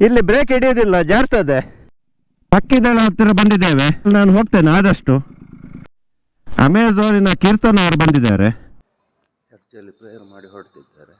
ಇಲ್ಲಿ ಬ್ರೇಕ್ ಹಿಡಿಯೋದಿಲ್ಲ ಜಾರ್ತದೆ ಪಕ್ಕಿದಳ ಹತ್ತಿರ ಬಂದಿದ್ದೇವೆ ನಾನು ಹೋಗ್ತೇನೆ ಆದಷ್ಟು ಅಮೆಝಾನಿನ ಕೀರ್ತನ ಅವರು ಬಂದಿದ್ದಾರೆ ಚರ್ಚೆಯಲ್ಲಿ ಪ್ರೇಯರ್ ಮಾಡಿ ಹೊರಡ್ತಿದ್ದಾರೆ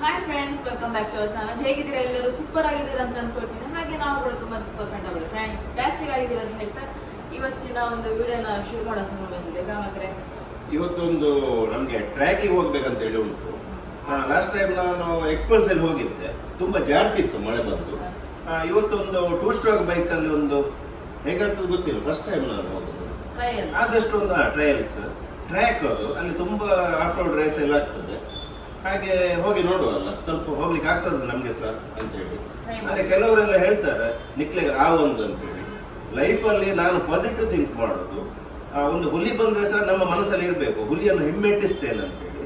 hi friends welcome back to our channel ಹೇಗಿದ್ದೀರಾ ಎಲ್ಲರೂ? ಸೂಪರ್ ಆಗಿದ್ದೀರಾ ಅಂತ ಅನ್ಕೊಳ್ತೀನಿ. ಹಾಗೆ ನಾವು ಕೂಡ ತುಂಬಾ ಸೂಪರ್ ಫ್ರೆಂಡ್ ಆಗಿದೆ. ಫ್ಯಾಂಟಾಸ್ಟಿಕ್ ಆಗಿದ್ದೀರಾ ಅಂತ ಹೇಳ್ತಾ ಇವತ್ತಿನ ಒಂದು ವಿಡಿಯೋನ ಶುರು ಮಾಡೋ ಸಮಯ ಬಂದಿದೆ. ಗಾಮಕ್ರೆ ಇವತ್ತೊಂದು ನಮಗೆ ಟ್ರ್ಯಾಕಿಗೆ ಹೋಗ್ಬೇಕಂತ ಹೇಳಿ ಉಂಟು. ಲಾಸ್ಟ್ ಟೈಮ್ ನಾನು ಎಕ್ಸ್ಪಲ್ಸ್ ಅಲ್ಲಿ ಹೋಗಿದ್ದೆ. ತುಂಬಾ ಜಾರ್ತಿತ್ತು ಮಳೆ ಬಂದು. ಇವತ್ತೊಂದು ಟೂ ಸ್ಟ್ರೋಕ್ ಬೈಕ್ ಅಲ್ಲಿ ಒಂದು ಹೇಗಾಗ್ತದೆ ಗೊತ್ತಿಲ್ಲ. ಫಸ್ಟ್ ಟೈಮ್ ನಾನು ಹೋಗೋದು ಆದಷ್ಟು ಒಂದು ಟ್ರಯಲ್ಸ್ ಟ್ರ್ಯಾಕ್ ಅದು. ಅಲ್ಲಿ ತುಂಬಾ ಆಫ್ ರೋಡ್ ರೇಸ್ ಎಲ್ಲ ಆಗ್ತದೆ. ಹಾಗೆ ಹೋಗಿ ನೋಡುವಲ್ಲ ಸ್ವಲ್ಪ ಹೋಗ್ಲಿಕ್ಕೆ ಆಗ್ತದೆ ನಮ್ಗೆ ಸರ್ ಅಂತ ಹೇಳಿ. ಅಂದ್ರೆ ಕೆಲವರೆಲ್ಲ ಹೇಳ್ತಾರೆ ನಿಕ್ಲೆಗೆ ಆ ಒಂದು ಅಂತೇಳಿ. ಲೈಫಲ್ಲಿ ನಾನು ಪಾಸಿಟಿವ್ ಥಿಂಕ್ ಮಾಡೋದು ಆ, ಒಂದು ಹುಲಿ ಬಂದ್ರೆ ಸರ್ ನಮ್ಮ ಮನಸ್ಸಲ್ಲಿ ಇರಬೇಕು ಹುಲಿಯನ್ನು ಹಿಮ್ಮೆಟ್ಟಿಸ್ತೇನೆ ಅಂತೇಳಿ.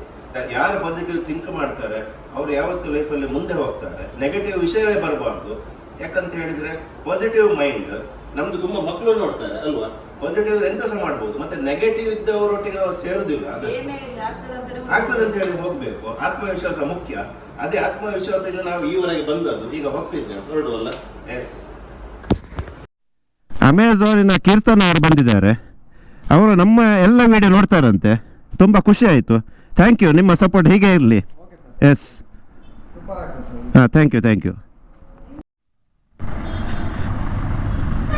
ಯಾರು ಪಾಸಿಟಿವ್ ಥಿಂಕ್ ಮಾಡ್ತಾರೆ ಅವ್ರು ಯಾವತ್ತು ಲೈಫಲ್ಲಿ ಮುಂದೆ ಹೋಗ್ತಾರೆ. ನೆಗೆಟಿವ್ ವಿಷಯವೇ ಬರಬಾರ್ದು. ಯಾಕಂತ ಹೇಳಿದ್ರೆ ಪಾಸಿಟಿವ್ ಮೈಂಡ್ ನಮ್ದು ತುಂಬಾ ಮಕ್ಕಳು ನೋಡ್ತಾರೆ ಅಲ್ವಾ? ಪಾಸಿಟಿವ್ ಎಂತ ಸಹ ಮಾಡ್ಬೋದು. ಮತ್ತೆ ನೆಗೆಟಿವ್ ಇದ್ದವರೊಟ್ಟಿಗೆ ಅವರು ಸೇರುದಿಲ್ಲ ಏನೇ ಇಲ್ಲ ಆಗ್ತದೆ ಅಂತ ಹೇಳಿ ಹೋಗ್ಬೇಕು. ಆತ್ಮವಿಶ್ವಾಸ ಮುಖ್ಯ. ಅದೇ ಆತ್ಮವಿಶ್ವಾಸದಿಂದ ನಾವು ಈವರೆಗೆ ಬಂದದ್ದು. ಈಗ ಹೋಗ್ತಿದ್ದೇವೆ. ಹೊರಡುವಲ್ಲ ಎಸ್ ಅಮೆಝಾನಿನ ಕೀರ್ತನ ಅವರು ಬಂದಿದ್ದಾರೆ. ಅವರು ನಮ್ಮ ಎಲ್ಲ ವಿಡಿಯೋ ನೋಡ್ತಾರಂತೆ. ತುಂಬ ಖುಷಿ ಆಯಿತು. ಥ್ಯಾಂಕ್ ಯು ನಿಮ್ಮ ಸಪೋರ್ಟ್ ಹೀಗೆ ಇರಲಿ. ಎಸ್ ಹಾಂ ಥ್ಯಾಂಕ್ ಯು ಥ್ಯಾಂಕ್ ಯು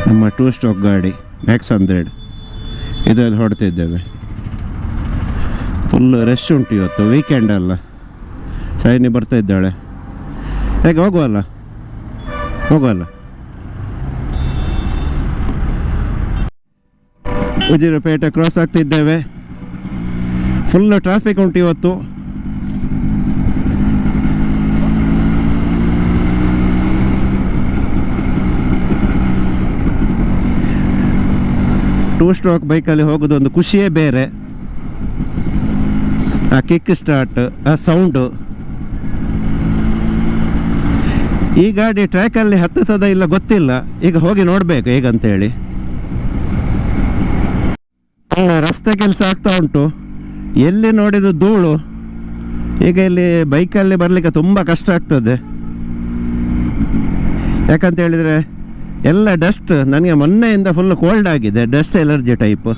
ನಮ್ಮ ಟೂ ಸ್ಟೋಕ್ ಗಾಡಿ. ಮ್ಯಾಕ್ಸ್ ಹಂಡ್ರೆಡ್ ಇದರಲ್ಲಿ ಹೊಡ್ತಿದ್ದೇವೆ ಫುಲ್ ರಶ್ ಉಂಟು ಇವತ್ತು ವೀಕೆಂಡ್ ಅಲ್ಲ. ಶೈನಿ ಬರ್ತಾ ಇದ್ದಾಳೆ. ಹೇಗೆ ಹೋಗುವಲ್ಲ? ಹೋಗುವಲ್ಲ? ಉಜಿರಪೇಟೆ ಕ್ರಾಸ್ ಆಗ್ತಿದ್ದೇವೆ. ಫುಲ್ ಟ್ರಾಫಿಕ್ ಉಂಟು ಇವತ್ತು. ಟೂ ಸ್ಟ್ರೋಕ್ ಬೈಕಲ್ಲಿ ಹೋಗೋದು ಒಂದು ಖುಷಿಯೇ ಬೇರೆ. ಆ ಕಿಕ್ ಸ್ಟಾರ್ಟ್ ಆ ಸೌಂಡು ಈ ಗಾಡಿ ಟ್ರ್ಯಾಕಲ್ಲಿ ಹತ್ತುತ್ತದ ಇಲ್ಲ ಗೊತ್ತಿಲ್ಲ. ಈಗ ಹೋಗಿ ನೋಡಬೇಕು ಹೇಗಂತೇಳಿ. ರಸ್ತೆ ಕೆಲಸ ಆಗ್ತಾ ಉಂಟು. ಎಲ್ಲಿ ನೋಡಿದ ಧೂಳು. ಈಗ ಇಲ್ಲಿ ಬೈಕಲ್ಲಿ ಬರಲಿಕ್ಕೆ ತುಂಬ ಕಷ್ಟ ಆಗ್ತದೆ. ಯಾಕಂತ ಹೇಳಿದರೆ ಎಲ್ಲ ಡಸ್ಟ್ ನನಗೆ ಮೊನ್ನೆಯಿಂದ ಫುಲ್ ಕೋಲ್ಡ್ ಆಗಿದೆ ಡಸ್ಟ್ ಎಲರ್ಜಿ ಟೈಪ್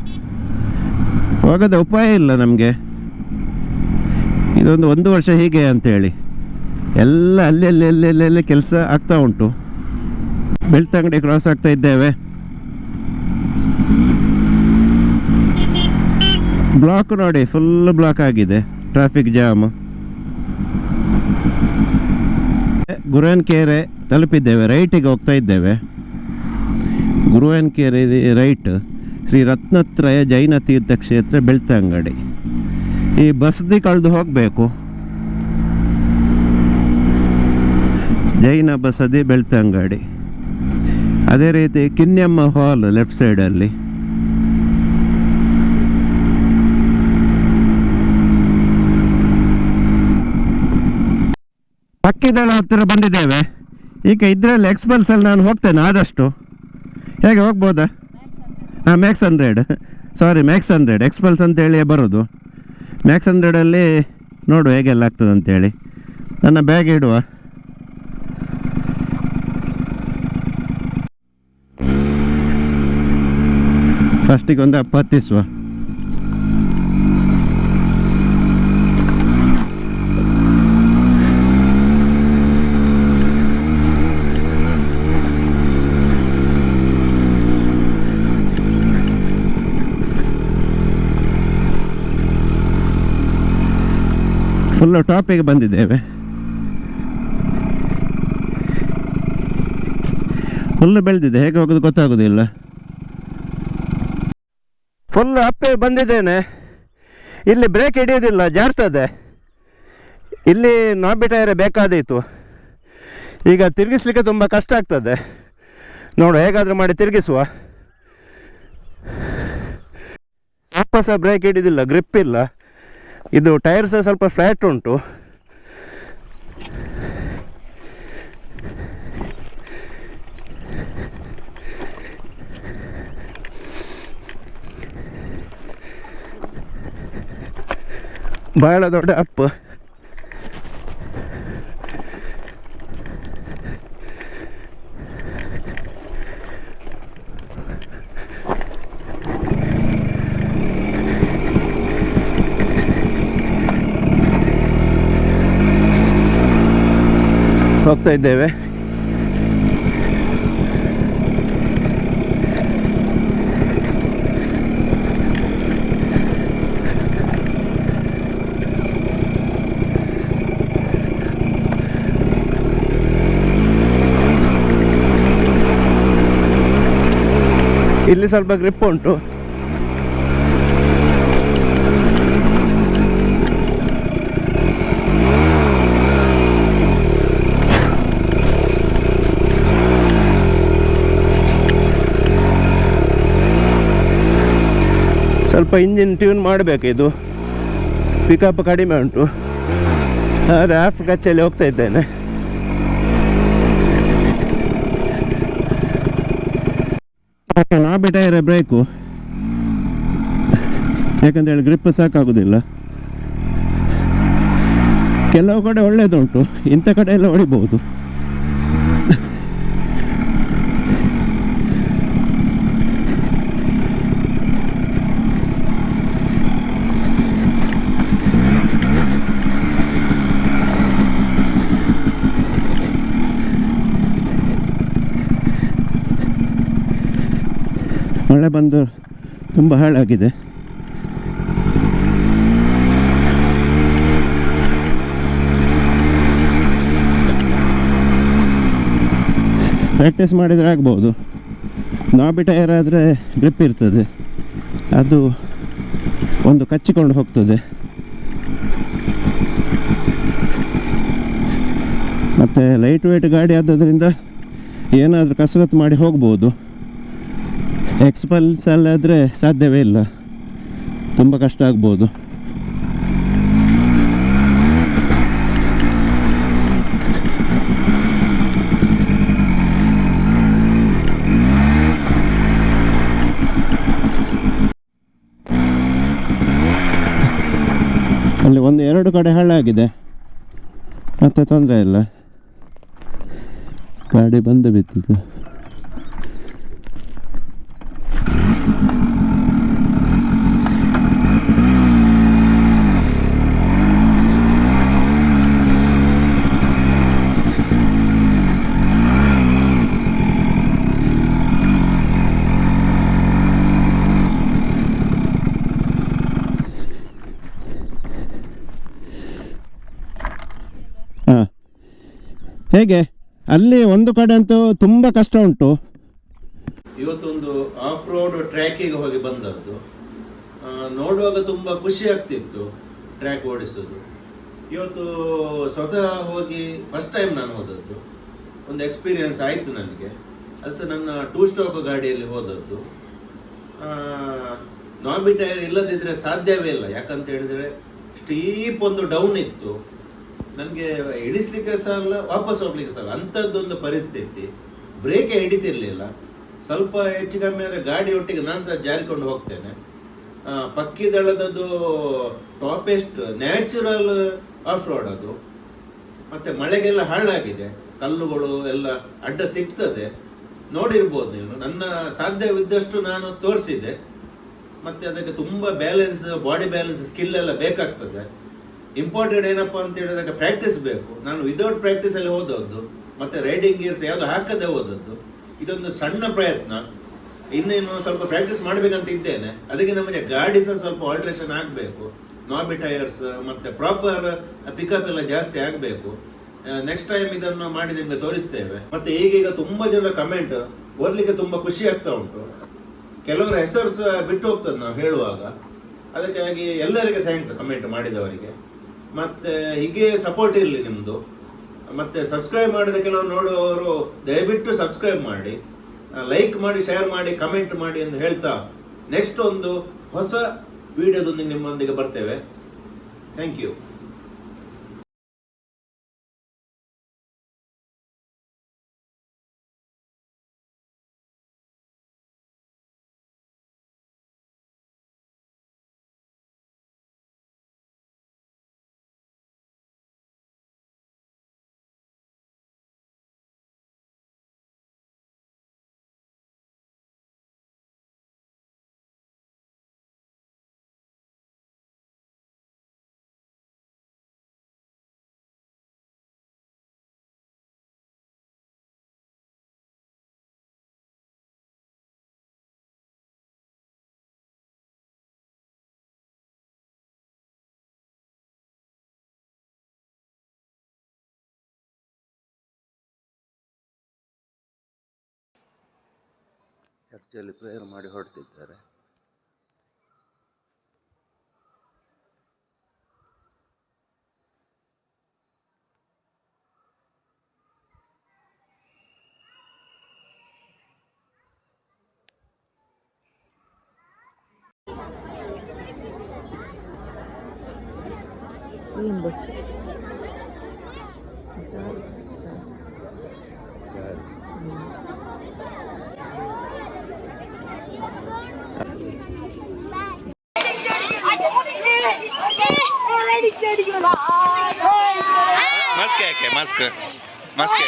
ಹೋಗೋದ ಉಪಾಯ ಇಲ್ಲ ನಮಗೆ. ಇದೊಂದು ಒಂದು ವರ್ಷ ಹೀಗೆ ಅಂತೇಳಿ. ಎಲ್ಲ ಅಲ್ಲಿ ಅಲ್ಲಿ ಅಲ್ಲಿ ಅಲ್ಲಿ ಕೆಲಸ ಆಗ್ತಾ ಉಂಟು. ಬೆಳ್ತಂಗಡಿ ಕ್ರಾಸ್ ಆಗ್ತಾ ಇದ್ದೇವೆ. ಬ್ಲಾಕ್ ನೋಡಿ ಫುಲ್ ಬ್ಲಾಕ್ ಆಗಿದೆ ಟ್ರಾಫಿಕ್ ಜಾಮ್ ಗುರುವನ್ಕೆರೆ ತಲುಪಿದ್ದೇವೆ, ರೈಟಿಗೆ ಹೋಗ್ತಾ ಇದ್ದೇವೆ. ಗುರುವನ್ಕೆರೆ ರೈಟ್ ಶ್ರೀ ರತ್ನತ್ರಯ ಜೈನ ತೀರ್ಥ ಕ್ಷೇತ್ರ ಬೆಳ್ತಂಗಡಿ. ಈ ಬಸದಿ ಕಳೆದು ಹೋಗಬೇಕು. ಜೈನ ಬಸದಿ ಬೆಳ್ತಂಗಡಿ. ಅದೇ ರೀತಿ ಕಿನ್ಯಮ್ಮ ಹಾಲ್ ಲೆಫ್ಟ್ ಸೈಡಲ್ಲಿ. ಪಕ್ಕಿದಳ ಹತ್ತಿರ ಬಂದಿದ್ದೇವೆ. ಈಗ ಇದರಲ್ಲಿ ಎಕ್ಸ್ಪಲ್ಸಲ್ಲಿ ನಾನು ಹೋಗ್ತೇನೆ ಆದಷ್ಟು. ಹೇಗೆ ಹೋಗ್ಬೋದಾ? ಹಾಂ max hundred sorry max hundred Xpulse ಅಂತೇಳಿ ಬರೋದು. ಮ್ಯಾಕ್ಸ್ ಹಂಡ್ರೆಡಲ್ಲಿ ನೋಡು ಹೇಗೆಲ್ಲ ಆಗ್ತದೆ ಅಂತೇಳಿ ನನ್ನ ಬ್ಯಾಗ್ ಇಡುವ. ಫಸ್ಟಿಗೆ ಒಂದು ಅಪ್ಪ ಫುಲ್ಲು ಟಾಪಿಗೆ ಬಂದಿದ್ದೇವೆ. ಫುಲ್ಲು ಬೆಳೆದಿದೆ, ಹೇಗೆ ಹೋಗೋದು ಗೊತ್ತಾಗೋದಿಲ್ಲ. ಫುಲ್ ಅಪ್ಪೆ ಬಂದಿದ್ದೇನೆ. ಇಲ್ಲಿ ಬ್ರೇಕ್ ಹಿಡಿಯೋದಿಲ್ಲ, ಜಾರ್ತದೆ. ಇಲ್ಲಿ ನಾಬಿ ಟೈರ್ ಬೇಕಾದೀತು. ಈಗ ತಿರುಗಿಸ್ಲಿಕ್ಕೆ ತುಂಬ ಕಷ್ಟ ಆಗ್ತದೆ. ನೋಡು, ಹೇಗಾದರೂ ಮಾಡಿ ತಿರುಗಿಸುವ. ವಾಪಸ ಬ್ರೇಕ್ ಹಿಡಿದಿಲ್ಲ ಗ್ರಿಪ್ ಇಲ್ಲ. ಇದು ಟೈರ್ ಸ್ವಲ್ಪ ಫ್ಲ್ಯಾಟ್ ಉಂಟು. ಬಹಳ ದೊಡ್ಡ ಅಪ್ಪ. ಹೋಗ್ತಾ ಇದ್ದೇವೆ. ಇಲ್ಲಿ ಸ್ವಲ್ಪ ಗ್ರಿಪ್ ಉಂಟು. ಸ್ವಲ್ಪ ಇಂಜಿನ್ ಟ್ಯೂನ್ ಮಾಡಬೇಕು ಇದು. ಪಿಕಪ್ ಕಡಿಮೆ ಉಂಟು. ರ್ಯಾಫ್ ಕಚ್ಚಲ್ಲಿ ಹೋಗ್ತಾ ಇದ್ದೇನೆ. ನಾಬಿ ಟೈರ ಬ್ರೇಕು ಯಾಕಂತೇಳಿ ಗ್ರಿಪ್ ಸಾಕಾಗೋದಿಲ್ಲ. ಕೆಲವು ಕಡೆ ಒಳ್ಳೆಯದುಂಟು ಇಂಥ ಕಡೆ ಎಲ್ಲ ಹೊಡಿಬಹುದು. ಮಳೆ ಬಂದು ತುಂಬ ಹಾಳಾಗಿದೆ. ಪ್ರಾಕ್ಟೀಸ್ ಮಾಡಿದರೆ ಆಗ್ಬೋದು. ನಾಬಿ ಟೈರ್ ಆದರೆ ಗ್ರಿಪ್ ಇರ್ತದೆ. ಅದು ಒಂದು ಕಚ್ಚಿಕೊಂಡು ಹೋಗ್ತದೆ. ಮತ್ತು ಲೈಟ್ ವೇಟ್ ಗಾಡಿ ಆದ್ದರಿಂದ ಏನಾದರೂ ಕಸರತ್ತು ಮಾಡಿ ಹೋಗ್ಬೋದು. ಎಕ್ಸ್ಪಲ್ಸ್ ಅಲ್ಲಾದರೆ ಸಾಧ್ಯವೇ ಇಲ್ಲ. ತುಂಬ ಕಷ್ಟ ಆಗ್ಬೋದು. ಅಲ್ಲಿ ಒಂದು ಎರಡು ಕಡೆ ಹಾಳಾಗಿದೆ ಮತ್ತೆ ತೊಂದರೆ ಇಲ್ಲ. ಗಾಡಿ ಬಂದು ಬಿದ್ದಿದ್ದು ಹಾಂ ಹೇಗೆ? ಅಲ್ಲಿ ಒಂದು ಕಡೆ ಅಂತೂ ತುಂಬ ಕಷ್ಟ ಉಂಟು. ಇವತ್ತೊಂದು ಆಫ್ ರೋಡ್ ಟ್ರ್ಯಾಕಿಗೆ ಹೋಗಿ ಬಂದದ್ದು. ನೋಡುವಾಗ ತುಂಬ ಖುಷಿ ಆಗ್ತಿತ್ತು ಟ್ರ್ಯಾಕ್ ಓಡಿಸೋದು. ಇವತ್ತು ಸ್ವತಃ ಹೋಗಿ ಫಸ್ಟ್ ಟೈಮ್ ನಾನು ಹೋದದ್ದು. ಒಂದು ಎಕ್ಸ್ಪೀರಿಯನ್ಸ್ ಆಯಿತು ನನಗೆ. ಅದು ಸಹ ನನ್ನ ಟೂ ಸ್ಟ್ರೋಕ್ ಗಾಡಿಯಲ್ಲಿ ಹೋದದ್ದು. ನಾಬಿ ಟೈರ್ ಇಲ್ಲದಿದ್ದರೆ ಸಾಧ್ಯವೇ ಇಲ್ಲ. ಯಾಕಂತ ಹೇಳಿದರೆ ಸ್ಟೀಪ್ ಒಂದು ಡೌನ್ ಇತ್ತು. ನನಗೆ ಇಳಿಸ್ಲಿಕ್ಕೆ ಸಹ ಅಲ್ಲ, ವಾಪಸ್ ಹೋಗ್ಲಿಕ್ಕೆ ಸಹ ಅಲ್ಲ. ಅಂಥದ್ದೊಂದು ಪರಿಸ್ಥಿತಿ. ಬ್ರೇಕ್ ಹಿಡಿತಿರ್ಲಿಲ್ಲ. ಸ್ವಲ್ಪ ಹೆಚ್ಚು ಕಮ್ಮಿ ಆದರೆ ಗಾಡಿ ಒಟ್ಟಿಗೆ ನಾನು ಸಹ ಜಾರಿಕೊಂಡು ಹೋಗ್ತೇನೆ. ಪಕ್ಕಿ ಪಕ್ಕಿದಳದದು ಟಾಪೆಸ್ಟ್ ನ್ಯಾಚುರಲ್ ಆಫ್ ರೋಡ್ ಅದು. ಮತ್ತೆ ಮಳೆಗೆಲ್ಲ ಹಾಳಾಗಿದೆ. ಕಲ್ಲುಗಳು ಎಲ್ಲ ಅಡ್ಡ ಸಿಗ್ತದೆ. ನೋಡಿರ್ಬೋದು ನೀವು ನನ್ನ ಸಾಧ್ಯವಿದ್ದಷ್ಟು ನಾನು ತೋರಿಸಿದೆ. ಮತ್ತೆ ಅದಕ್ಕೆ ತುಂಬ ಬ್ಯಾಲೆನ್ಸ್ ಬಾಡಿ ಬ್ಯಾಲೆನ್ಸ್ ಸ್ಕಿಲ್ ಎಲ್ಲ ಬೇಕಾಗ್ತದೆ. ಇಂಪಾರ್ಟೆಂಟ್ ಏನಪ್ಪ ಅಂತ ಹೇಳಿದಾಗ ಪ್ರಾಕ್ಟೀಸ್ ಬೇಕು. ನಾನು ವಿದೌಟ್ ಪ್ರಾಕ್ಟೀಸ್ ಅಲ್ಲಿ ಹೋದದ್ದು, ಮತ್ತೆ ರೈಡಿಂಗ್ ಗೇರ್ಸ್ ಯಾವುದು ಹಾಕದೆ ಹೋದದ್ದು, ಇದೊಂದು ಸಣ್ಣ ಪ್ರಯತ್ನ. ಇನ್ನೇನು ಸ್ವಲ್ಪ ಪ್ರಾಕ್ಟೀಸ್ ಮಾಡ್ಬೇಕಂತ ಇದ್ದೇನೆ. ಅದಕ್ಕೆ ನಮಗೆ ಗಾಡಿ ಸಹ ಸ್ವಲ್ಪ ಆಲ್ಟ್ರೇಷನ್ ಆಗಬೇಕು. ನಾಬಿ ಟೈರ್ಸ್ ಮತ್ತೆ ಪ್ರಾಪರ್ ಪಿಕಪ್ ಎಲ್ಲ ಜಾಸ್ತಿ ಆಗಬೇಕು. ನೆಕ್ಸ್ಟ್ ಟೈಮ್ ಇದನ್ನು ಮಾಡಿ ನಿಮ್ಗೆ ತೋರಿಸ್ತೇವೆ. ಮತ್ತೆ ಈಗೀಗ ತುಂಬಾ ಜನ ಕಮೆಂಟ್ ಓದ್ಲಿಕ್ಕೆ ತುಂಬಾ ಖುಷಿ ಆಗ್ತಾ ಉಂಟು. ಕೆಲವರ ಹೆಸರು ಸಹ ಬಿಟ್ಟು ಹೋಗ್ತದೆ ನಾವು ಹೇಳುವಾಗ. ಅದಕ್ಕಾಗಿ ಎಲ್ಲರಿಗೆ ಥ್ಯಾಂಕ್ಸ್ ಕಮೆಂಟ್ ಮಾಡಿದವರಿಗೆ. ಮತ್ತೆ ಹೀಗೆ ಸಪೋರ್ಟ್ ಇರಲಿ ನಿಮ್ಮದು ಮತ್ತೆ ಸಬ್ಸ್ಕ್ರೈಬ್ ಮಾಡಿದ ಕೆಲವರು ನೋಡುವವರು, ದಯವಿಟ್ಟು ಸಬ್ಸ್ಕ್ರೈಬ್ ಮಾಡಿ. ಲೈಕ್ ಮಾಡಿ ಶೇರ್ ಮಾಡಿ ಕಮೆಂಟ್ ಮಾಡಿ ಎಂದು ಹೇಳ್ತಾ ನೆಕ್ಸ್ಟ್ ಒಂದು ಹೊಸ ವಿಡಿಯೋದೊಂದಿಗೆ ನಿಮ್ಮೊಂದಿಗೆ ಬರ್ತೇವೆ. ಥ್ಯಾಂಕ್ ಯು ಚರ್ಚಲ್ಲಿ ಪ್ರೇಯರ್ ಮಾಡಿ ಹೊರಡ್ತಿದ್ದಾರೆ. ಏನು ಬಸ್? ಜಾರಿ ಜಾರ್. Más que que, más que, más que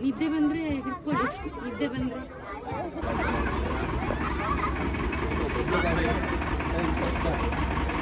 ನಿದ್ದೆ ಬಂದ್ರೆ ಹಿಡ್ಕೊಳ್ಳಿ ನಿದ್ದೆ ಬಂದ್ರೆ Thank you.